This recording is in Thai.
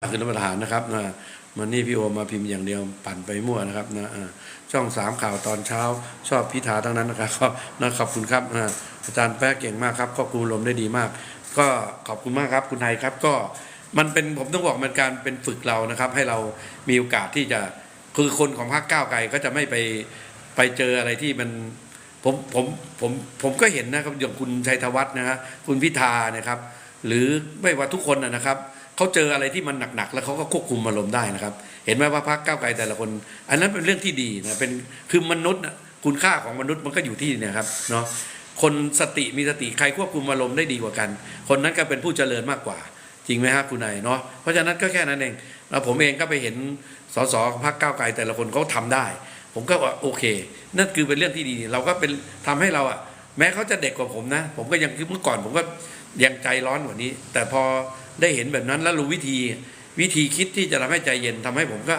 คือรับประทานนะครับนะมันนี่พี่โอมาพิมพ์อย่างเดียวปั่นไปมั่วนะครับนะอ่าช่องสามข่าวตอนเช้าชอบพิธาทั้งนั้นนะครับก็นะขอบคุณครับอ่าอาจารย์แป๊ะเก่งมากครับก็คุมลมได้ดีมาก ก็ขอบคุณมากครับคุณไทยครับ ก็มันเป็นผมต้องบอกมันการเป็นฝึกเรานะครับ ให้เรามีโอกาสที่จะคือคนของพรรคก้าวไกลก็จะไม่ไปไปเจออะไรที่มันผมผมผมผมก็เห็นนะครับอย่างคุณชัยธวัฒน์นะฮะคุณพิธานะครับ หรือไม่ว่าทุกคนนะครับเขาเจออะไรที่มันหนักๆ แล้วเขาก็ควบคุมอารมณ์ได้นะครับ เห็นไหมว่าพรรคก้าวไกลแต่ละคน อันนั้นเป็นเรื่องที่ดีนะเป็นคือมนุษย์คุณค่าของมนุษย์มันก็อยู่ที่เนี่ยครับเนาะคนสติมีสติใครควบคุมอารมณ์ได้ดีกว่ากัน คนนั้นก็เป็นผู้เจริญมากกว่า จริงไหมครับคุณนายเนาะเพราะฉะนั้นก็แค่นั้นเองแล้วผมเองก็ไปเห็นสสอพรรคก้าวไกลแต่ละคนเขาทำได้ ผมก็ว่าโอเค นั่นคือเป็นเรื่องที่ดี เราก็เป็นทำให้เราอะ แม้เขาจะเด็กกว่าผมนะ ผมก็ยังคือเมื่อก่อนผมก็ยังใจร้อนกว่านี้ แต่พอได้เห็นแบบนั้นแล้วรู้วิธีวิธีคิดที่จะทำให้ใจเย็นทำให้ผมก็